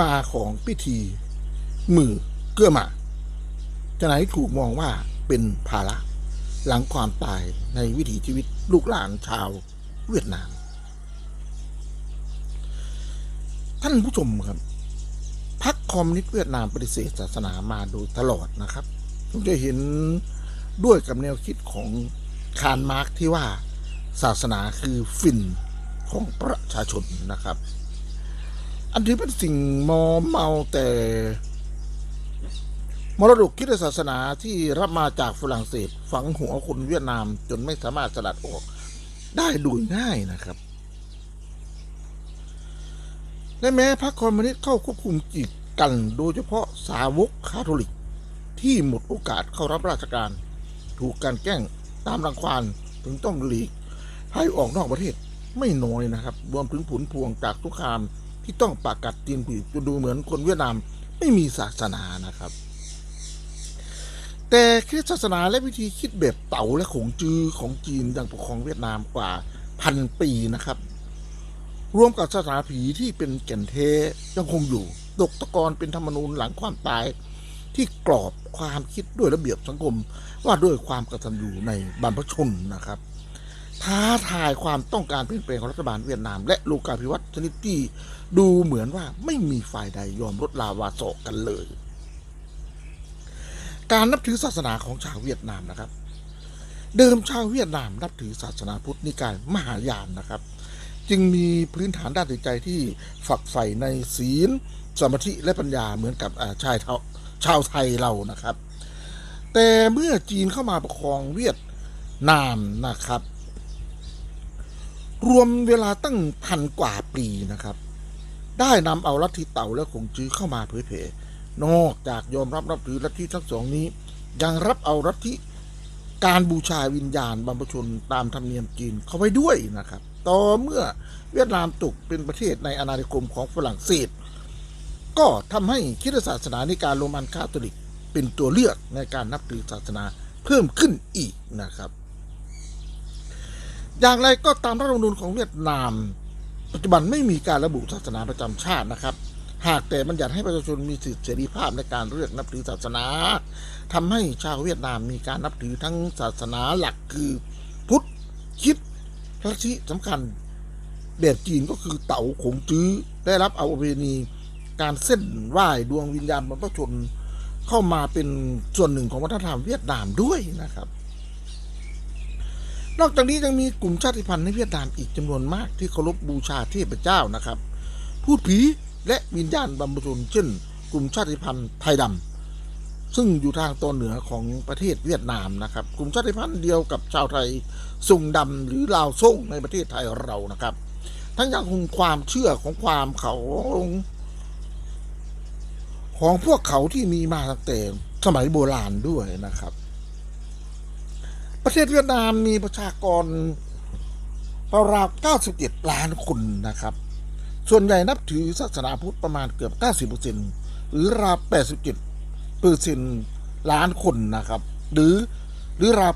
มาของพิธีมือเกื้อมาจะไหนถูกมองว่าเป็นภาระ หลังความตายในวิถีชีวิตลูกหลานชาวเวียดนาม ท่านผู้ชมครับพรรคคอมมิวนิสต์เวียดนามปฏิเสธศาสนามาโดยตลอดนะครับผมจะเห็นด้วยกับแนวคิดของคาร์มาร์กที่ว่าศาสนาคือฝิ่นของประชาชนนะครับ อันที่เป็นสิ่งมอมเมาแต่ มรดกคิดศาสนาที่รับมาจากฝรั่งเศสฝังหัวคนเวียดนาม จนไม่สามารถสลัดออกได้โดยง่ายนะครับและแม้พรรคคอมมิวนิสต์เข้าควบคุมกีดกันโดยเฉพาะสาวกคาทอลิก ที่หมดโอกาสเข้ารับราชการ ถูกการแกล้งตามรังควานถึงต้องหลีกให้ออกนอกประเทศไม่น้อยนะครับ รวมถึงผลพวงจากสงคราม ที่ต้องปากกัดตีนผีจนดูเหมือนคนเวียดนามไม่มีศาสนานะครับ แต่คริสศาสนาและวิธีคิดแบบเต๋าและขงจือของจีนยังปกครองเวียดนามกว่าพันปีนะครับ รวมกับศาสนาผีที่เป็นแก่นเทยังคงอยู่ตกตะกอนเป็นธรรมนูญหลังความตายที่กรอบความคิดด้วยระเบียบสังคมว่าด้วยความกตัญญูในบรรพชนนะครับ ท้าทายความต้องการเปลี่ยนแปลงของรัฐบาลเวียดนาม และโลกาภิวัตน์ชนิดที่ดูเหมือนว่าไม่มีฝ่ายใดยอมลดลาวาโศกกันเลย การนับถือศาสนาของชาวเวียดนามนะครับ เดิมชาวเวียดนามนับถือศาสนาพุทธนิกายมหายานนะครับ จึงมีพื้นฐานด้านจิตใจที่ฝักใฝ่ในศีล สมาธิและปัญญาเหมือนกับชายาชาวไทยเรานะครับ แต่เมื่อจีนเข้ามาปกครองเวียดนามนะครับ รวมเวลาตั้งพันกว่าปีนะครับ ได้นำเอาลัทธิเต่าและขงจื้อเข้ามาเผยแผ่นอกจากยอมรับนับถือลัทธิทั้งสองนี้ ยังรับเอาลัทธิการบูชาวิญญาณบรรพชนตามธรรมเนียมจีนเข้าไว้ด้วยนะครับ ต่อเมื่อเวียดนามตกเป็นประเทศในอาณานิคมของฝรั่งเศส ก็ทำให้คริสตศาสนาในการโรมันคาทอลิกเป็นตัวเลือกในการนับถือศาสนาเพิ่มขึ้นอีกนะครับ อย่างไรก็ตามรัฐธรรมนูญของเวียดนาม ปัจจุบันไม่มีการระบุศาสนาประจำชาตินะครับ หากแต่บัญญัติให้ประชาชนมีสิทธิเสรีภาพในการเลือกนับถือศาสนาทำให้ชาวเวียดนามมีการนับถือทั้งศาสนาหลักคือพุทธคิดลัทธิสำคัญแบบจีนก็คือเต๋าขงจื้อได้รับเอาประเพณีการเส้นไหว้ดวงวิญญาณบรรพชนเข้ามาเป็นส่วนหนึ่งของวัฒนธรรมเวียดนามด้วยนะครับ นอกจากนี้ยังมีกลุ่มชาติพันธุ์ในเวียดนามอีกจำนวนมากที่เคารพบูชาเทพเจ้านะครับ พูดผีและวิญญาณบรรพชนเช่น กลุ่มชาติพันธุ์ไทยดำซึ่งอยู่ทางตอนเหนือของประเทศเวียดนามนะครับ กลุ่มชาติพันธุ์เดียวกับชาวไทยซุงดำหรือลาวซ่งในประเทศไทยเรานะครับ ทั้งยังคงความเชื่อของความเขาของพวกเขาที่มีมาตั้งแต่สมัยโบราณด้วยนะครับ ประเทศเวียดนามมีประชากรราวๆ97 ล้านคนนะครับ ส่วนใหญ่นับถือศาสนาพุทธประมาณเกือบ 90%หรือราว87เปอร์เซ็นล้านคนนะครับ หรือหรือราว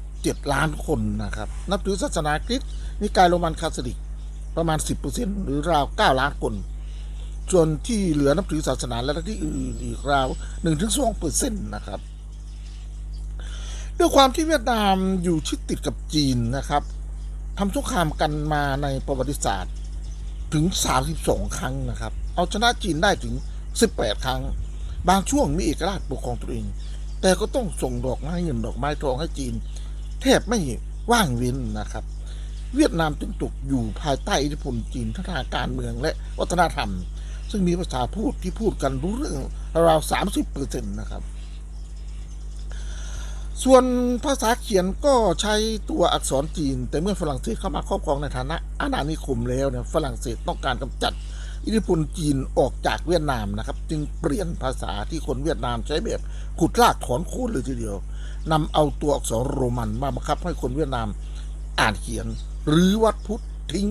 87 ล้านคนนะครับ นับถือศาสนาคริสต์นิกายโรมันคาทอลิกประมาณ 10%หรือราว 9 ล้านคน ส่วนที่เหลือนับถือศาสนาและที่อื่นอีกราว 1-2เปอร์เซ็นต์นะครับ ด้วยความที่เวียดนามอยู่ชิดติดกับจีนนะครับทำสงครามกันมาในประวัติศาสตร์ถึง 32 ครั้งนะครับ เอาชนะจีนได้ถึง 18 ครั้ง บางช่วงมีเอกราชปกครองตัวเอง แต่ก็ต้องส่งดอกไม้เงินดอกไม้ทองให้จีน แทบไม่ว่างเว้นนะครับ เวียดนามจึงตกอยู่ภายใต้อิทธิพลจีนทั้งทางการเมืองและวัฒนธรรม ซึ่งมีภาษาพูดที่พูดกันรู้เรื่องราว 30เปอร์เซ็นต์นะครับ ส่วนภาษาเขียนก็ใช้ตัวอักษรจีน แต่เมื่อฝรั่งเศสเข้ามาครอบครองในฐานะอาณานิคมแล้วเนี่ยฝรั่งเศสต้องการกำจัดอิทธิพลจีนออกจากเวียดนามนะครับ จึงเปลี่ยนภาษาที่คนเวียดนามใช้แบบขุดลากถอนโค่นเลยทีเดียวนำเอาตัวอักษรโรมันมาบังคับให้คนเวียดนามอ่านเขียน หรือวัดพุทธทิ้ง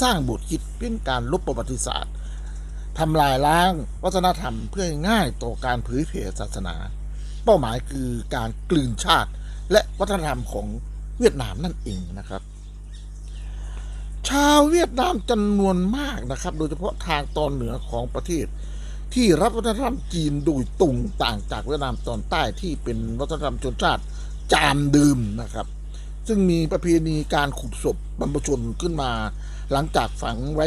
สร้างบทคิดเป็นการลบประวัติศาสตร์ทำลายล้างวัฒนธรรมเพื่อให้ง่ายต่อการเผยแผ่ศาสนา เป้าหมายคือการกลืนชาติ และวัฒนธรรมของเวียดนามนั่นเองนะครับ ชาวเวียดนามจำนวนมากนะครับ โดยเฉพาะทางตอนเหนือของประเทศ ที่รับวัฒนธรรมจีนโดยตรงต่างจากเวียดนามตอนใต้ที่เป็นวัฒนธรรมชนชาติจามดื่มนะครับ ซึ่งมีประเพณีการขุดศพบรรพชนขึ้นมา หลังจากฝังไว้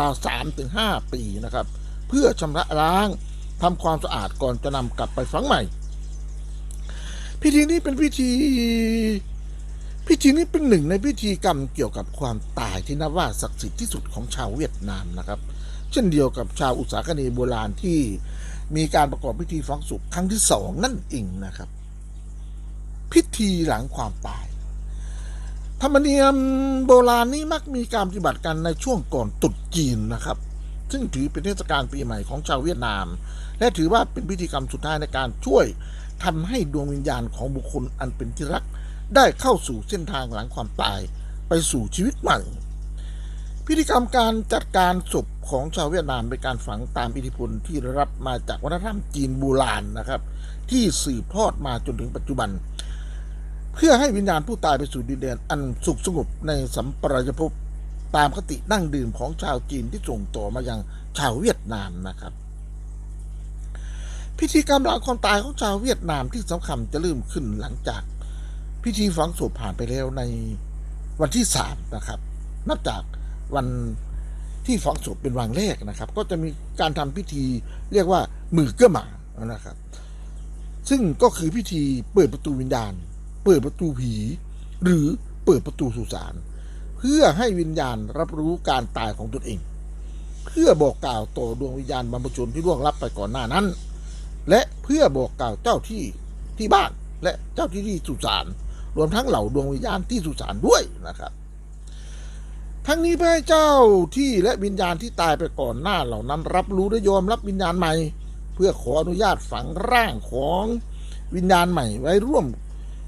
ราวๆสามถึงห้าปีนะครับ เพื่อชำระล้างทำความสะอาดก่อนจะนำกลับไปฝังใหม่ พิธีนี้เป็นพิธี พิธีนี้เป็นหนึ่งในพิธีกรรมเกี่ยวกับความตายที่นับว่าศักดิ์สิทธิ์ที่สุดของชาวเวียดนามนะครับ เช่นเดียวกับชาวอุตสาคเนย์โบราณที่มีการประกอบพิธีฝังศพครั้งที่สองนั่นเองนะครับ พิธีหลังความตาย ธรรมเนียมโบราณนี้มักมีการปฏิบัติกันในช่วงก่อนตรุษจีนนะครับ ซึ่งถือเป็นเทศกาลปีใหม่ของชาวเวียดนาม และถือว่าเป็นพิธีกรรมสุดท้ายในการช่วย ทำให้ดวงวิญญาณของบุคคลอันเป็นที่รัก ได้เข้าสู่เส้นทางหลังความตายไปสู่ชีวิตใหม่ พิธีกรรมการจัดการศพของชาวเวียดนามเป็นการฝังตามอิทธิพลที่รับมาจากวัฒนธรรมจีนโบราณนะครับ ที่สืบทอดมาจนถึงปัจจุบัน เพื่อให้วิญญาณผู้ตายไปสู่ดินแดนอันสุขสงบในสัมปรายภพตามคติดั้งดื่มของชาวจีนที่ส่งต่อมายังชาวเวียดนามนะครับ พิธีกรรมหลังความตายของชาวเวียดนามที่สำคัญจะเริ่มขึ้นหลังจาก พิธีฝังศพผ่านไปแล้วในวันที่สามนะครับ นับจากวันที่ฝังศพเป็นวันแรกนะครับ ก็จะมีการทำพิธีเรียกว่ามือเกื้อหมานะครับ ซึ่งก็คือพิธีเปิดประตูวิญญาณ เปิดประตูผี หรือเปิดประตูสุสานเพื่อให้วิญญาณรับรู้การตายของตนเอง เพื่อบอกกล่าวต่อดวงวิญญาณบรรพชนที่ล่วงลับไปก่อนหน้านั้น และเพื่อบอกกล่าวเจ้าที่ที่บ้านและเจ้าที่ที่สุสานรวมทั้งเหล่าดวงวิญญาณที่สุสานด้วยนะครับ ทั้งนี้เพื่อให้เจ้าที่และวิญญาณที่ตายไปก่อนหน้าเหล่านั้น รับรู้และยอมรับวิญญาณใหม่ เพื่อขออนุญาตฝังร่างของวิญญาณใหม่ไว้ร่วม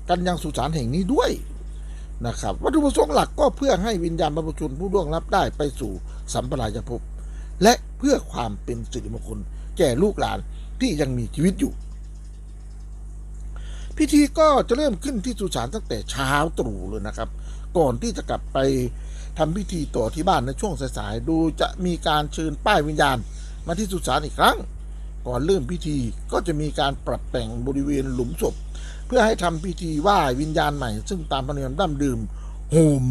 กันยังสุสานแห่งนี้ด้วยนะครับวัตถุประสงค์หลักก็เพื่อให้วิญญาณบรรพชนผู้ล่วงลับได้ไปสู่สัมปรายภพและเพื่อความเป็นสิริมงคลแก่ลูกหลาน ที่ยังมีชีวิตอยู่ พิธีก็จะเริ่มขึ้นที่สุสานตั้งแต่เช้าตรู่เลยนะครับ ก่อนที่จะกลับไปทำพิธีต่อที่บ้านในช่วงสายๆ ดูจะมีการเชิญป้ายวิญญาณ มาที่สุสานอีกครั้ง ก่อนเริ่มพิธีก็จะมีการปรับแต่งบริเวณหลุมศพ เพื่อให้ทำพิธีไหว้วิญญาณใหม่ ซึ่งตามธรรมเนียมดั้มดื่มโฮม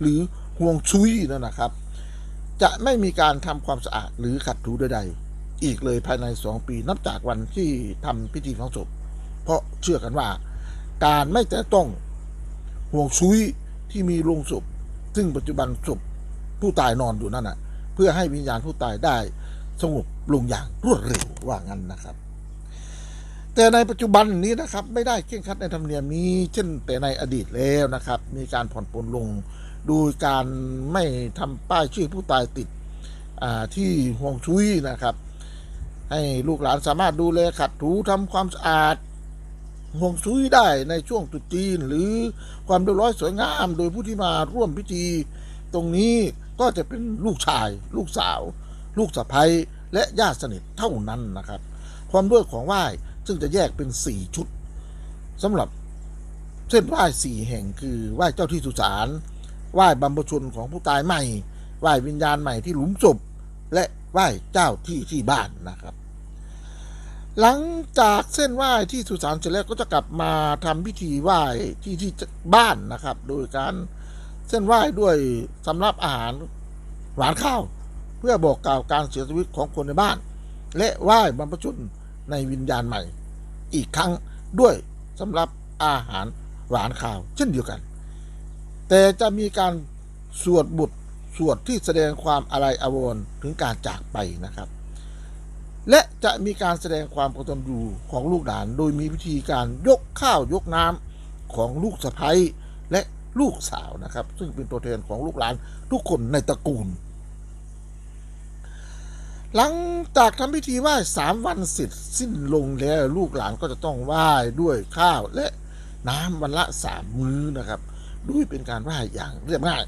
หรือห่วงชุยนั่นนะครับ จะไม่มีการทำความสะอาดหรือขัดถูใดๆ อีกเลยภายในสองปี นับจากวันที่ทำพิธีฝังศพ เพราะเชื่อกันว่า การไม่แต่ต้องห่วงชุยที่มีโลงศพ ซึ่งปัจจุบันศพผู้ตายนอนอยู่นั่นน่ะ เพื่อให้วิญญาณผู้ตายได้สงบลงอย่างรวดเร็วว่างั้นนะครับ แต่ในปัจจุบันนี้นะครับ ไม่ได้เคร่งครัดในธรรมเนียมนี้เช่นแต่ในอดีตแล้วนะครับ มีการผ่อนปลนลงโดยการไม่ทำป้ายชื่อผู้ตายติดอ่าที่ห่วงชุยนะครับ ให้ลูกหลานสามารถดูแลขัดถูทำความสะอาดห่วงซุยได้ในช่วงตรุษจีน หรือความเรียบร้อยสวยงาม โดยผู้ที่มาร่วมพิธี ตรงนี้ก็จะเป็นลูกชาย ลูกสาว ลูกสะใภ้และญาติสนิทเท่านั้นนะครับ ความด้วยของไหว้ซึ่งจะแยกเป็นสี่ชุดสำหรับเส้นไหว้สี่แห่งคือไหว้เจ้าที่สุสานไหว้บรรพชนของผู้ตายใหม่ไหว้วิญญาณใหม่ที่หลุมศพและ ไหว้เจ้าที่ที่บ้านนะครับ หลังจากเส้นไหว้ที่สุสานเสร็จแล้วก็จะกลับมาทำพิธีไหว้ที่ที่บ้านนะครับ โดยการเส้นไหว้ด้วยสำรับอาหารหวานข้าว เพื่อบอกกล่าวการเสียชีวิตของคนในบ้าน และไหว้บรรพชนในวิญญาณใหม่ อีกครั้งด้วยสำหรับอาหารหวานข้าว เช่นเดียวกัน แต่จะมีการสวดบท สวดที่แสดงความอะไรอาวรณ์ถึงการจากไปนะครับ และจะมีการแสดงความกตัญญูของลูกหลาน โดยมีวิธีการยกข้าวยกน้ำของลูกสะใภ้และลูกสาวนะครับ ซึ่งเป็นตัวแทนของลูกหลานทุกคนในตระกูล หลังจากทำพิธีไหว้สามวันเสร็จสิ้นลงแล้วลูกหลานก็จะต้องไหว้ด้วยข้าวและน้ำวันละสามมื้อนะครับด้วยเป็นการไหว้อย่างเรียบง่าย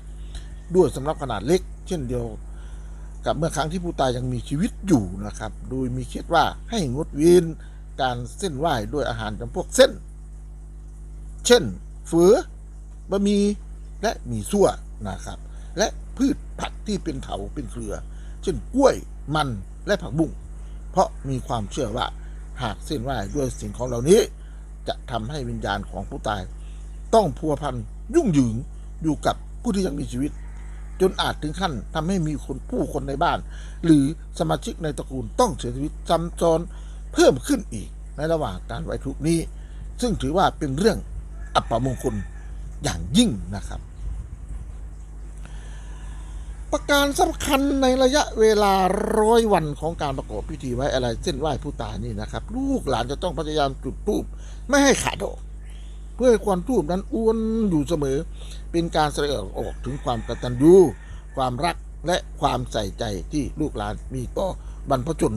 ด้วยสำหรับขนาดเล็ก เช่นเดียวกับเมื่อครั้งที่ผู้ตายยังมีชีวิตอยู่นะครับ โดยมีเคล็ดว่าให้งดเว้นการเส้นไหว้ด้วยอาหารจำพวกเส้น เช่นเฟือบะหมี่และหมี่ซั่วนะครับ และพืชผักที่เป็นเถาเป็นเครือ เช่นกล้วยมันและผักบุ้งเพราะมีความเชื่อว่าหากเส้นไหว้ด้วยสิ่งของเหล่านี้ จะทำให้วิญญาณของผู้ตาย ต้องพัวพันยุ่งหยืงอยู่กับผู้ที่ยังมีชีวิต จนอาจถึงขั้นทำให้มีคนผู้คนในบ้าน หรือสมาชิกในตระกูลต้องเสียชีวิตซ้ำซ้อนเพิ่มขึ้นอีกในระหว่างการไว้ทุกนี้ ซึ่งถือว่าเป็นเรื่องอัปมงคลอย่างยิ่งนะครับ ประการสำคัญในระยะเวลาร้อยวันของการประกอบพิธีไว้อะไรเส้นไหว้ผู้ตายนี่นะครับ ลูกหลานจะต้องพยายามจุดธูปไม่ให้ขาดออก เพื่อให้ควันทูบนั้นอ้วนอยู่เสมอ เป็นการแสดงออกถึงความกตัญญูความรักและความใส่ใจที่ลูกหลานมีต่อบรรพชน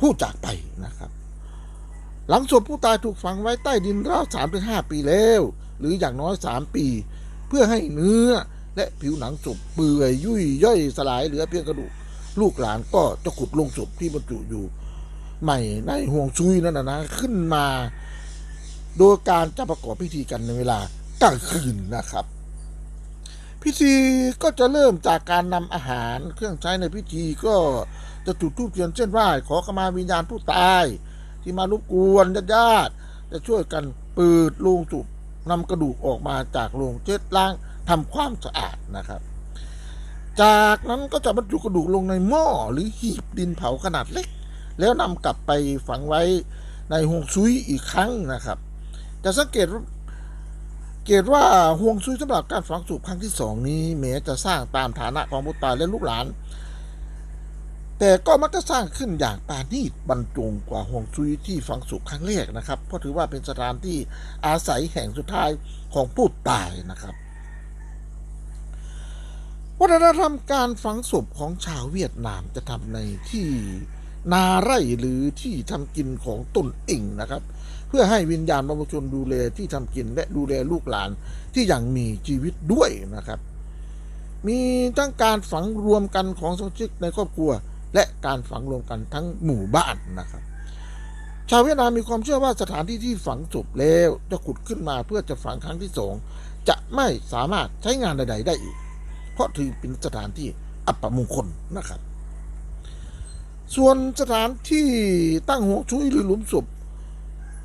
ผู้จากไปนะครับ หลังศพผู้ตายถูกฝังไว้ใต้ดินราวสามถึงห้าปีแล้ว หรืออย่างน้อยสามปี เพื่อให้เนื้อและผิวหนังศพเปื่อยยุ่ยย่อยสลายเหลือเพียงกระดูกลูกหลานก็จะขุดลงศพที่บรรจุอยู่ ใหม่ในห่วงซุยนั่นนะนะขึ้นมา โดยการจะประกอบพิธีกันในเวลากลางคืนนะครับ พิธีก็จะเริ่มจากการนำอาหารเครื่องใช้ในพิธีก็จะจุดธูปเทียนเส้นไหว้ขอขมาวิญญาณผู้ตาย ที่มารบกวนญาติจะช่วยกันเปิดโลงศพนำกระดูกออกมาจากโลงเช็ดล้างทำความสะอาดนะครับ จากนั้นก็จะบรรจุกระดูกลงในหม้อหรือหีบดินเผาขนาดเล็ก แล้วนำกลับไปฝังไว้ในหงซุยอีกครั้งนะครับ จะสังเกตเกตว่าห่วงซุยสำหรับการฝังศพครั้งที่สองนี้แม้จะสร้างตามฐานะของผู้ตายและลูกหลาน แต่ก็มักจะสร้างขึ้นอย่างปราณีตบรรจงกว่าห่วงซุยที่ฝังศพครั้งแรกนะครับ เพราะถือว่าเป็นสถานที่อาศัยแห่งสุดท้ายของผู้ตายนะครับวัฒนธรรมการฝังศพของชาวเวียดนามจะทำในที่นาไร่หรือที่ทำกินของตนเองนะครับ พื่อให้วิญญาณบรรพชนดูแลที่ทำกินและดูแลลูกหลานที่ยังมีชีวิตด้วยนะครับ มีทั้งการฝังรวมกันของสมาชิกในครอบครัว และการฝังรวมกันทั้งหมู่บ้านนะครับ ชาวเวียดนามมีความเชื่อว่าสถานที่ที่ฝังศพแล้วจะขุดขึ้นมาเพื่อจะฝังครั้งที่สองจะไม่สามารถใช้งานใด ๆ ได้อีก เพราะถือเป็นสถานที่อัปมงคลนะครับ ส่วนสถานที่ตั้งหัวชุยหรือหลุมศพ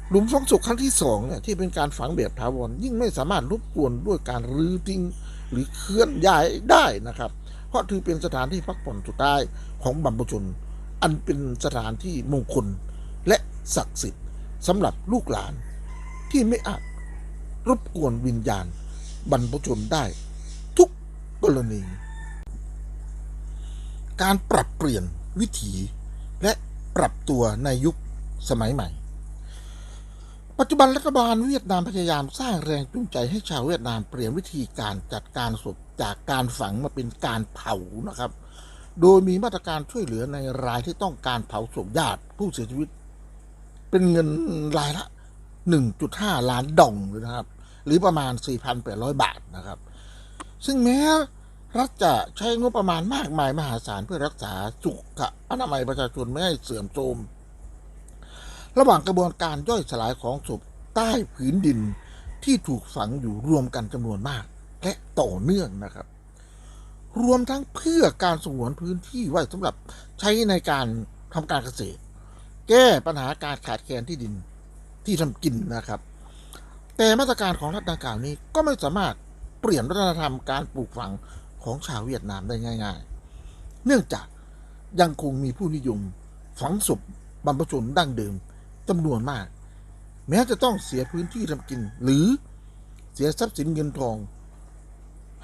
หลุมฝังศพครั้งที่สองเนี่ยที่เป็นการฝังแบบถาวรยิ่งไม่สามารถรบกวนด้วยการรื้อทิ้งหรือเคลื่อนย้ายได้นะครับ เพราะถือเป็นสถานที่พักผ่อนสุดท้ายของบรรพชน อันเป็นสถานที่มงคลและศักดิ์สิทธิ์สำหรับลูกหลาน ที่ไม่อาจรบกวนวิญญาณ บรรพชนได้ทุกกรณี การปรับเปลี่ยนวิถีและปรับตัวในยุคสมัยใหม่ ปัจจุบันรัฐบาลเวียดนามพยายามสร้างแรงจูงใจให้ชาวเวียดนามเปลี่ยนวิธีการจัดการศพจากการฝังมาเป็นการเผานะครับ โดยมีมาตรการช่วยเหลือในรายที่ต้องการเผาศพญาติผู้เสียชีวิต เป็นเงินรายละ 1.5 ล้านดองเลยนะครับ หรือประมาณ 4,800 บาทนะครับ ซึ่งแม้รัฐจะใช้งบประมาณมากมายมหาศาลเพื่อรักษาสุขอนามัยประชาชนไม่ให้เสื่อมโทรม ระหว่างกระบวนการย่อยสลายของศพใต้ผืนดินที่ถูกฝังอยู่รวมกันจำนวนมาก และต่อเนื่องนะครับ รวมทั้งเพื่อการสงวนพื้นที่ไว้สำหรับใช้ในการทำการเกษตร แก้ปัญหาการขาดแคลนที่ดินที่ทำกินนะครับ แต่มาตรการของรัฐดังกล่าวนี้ก็ไม่สามารถเปลี่ยนวัฒนธรรมการปลูกฝังของชาวเวียดนามได้ง่าย ๆ เนื่องจากยังคงมีผู้นิยมฝังศพบรรพชนดั้งเดิม จำนวนมาก แม้จะต้องเสียพื้นที่ทำกิน หรือเสียทรัพย์สินเงินทอง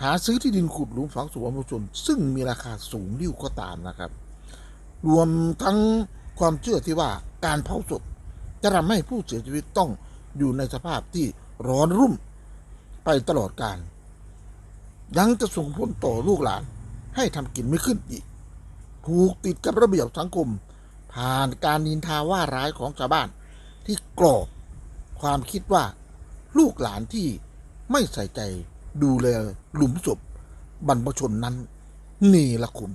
หาซื้อที่ดินขุดหลุมฝังศพบรรพชนซึ่งมีราคาสูงริ้วก็ตามนะครับ รวมทั้งความเชื่อที่ว่าการเผาศพจะทำให้ผู้เสียชีวิตต้องอยู่ในสภาพที่ร้อนรุ่มไปตลอดกาลยังจะส่งผลต่อลูกหลานให้ทำกินไม่ขึ้นอีก ผูกติดกับระเบียบสังคม ผ่านการนินทาว่าร้ายของชาวบ้าน ที่กรอบความคิดว่าลูกหลานที่ไม่ใส่ใจดูแลหลุมศพบรรพชนนั้นเนรคุณ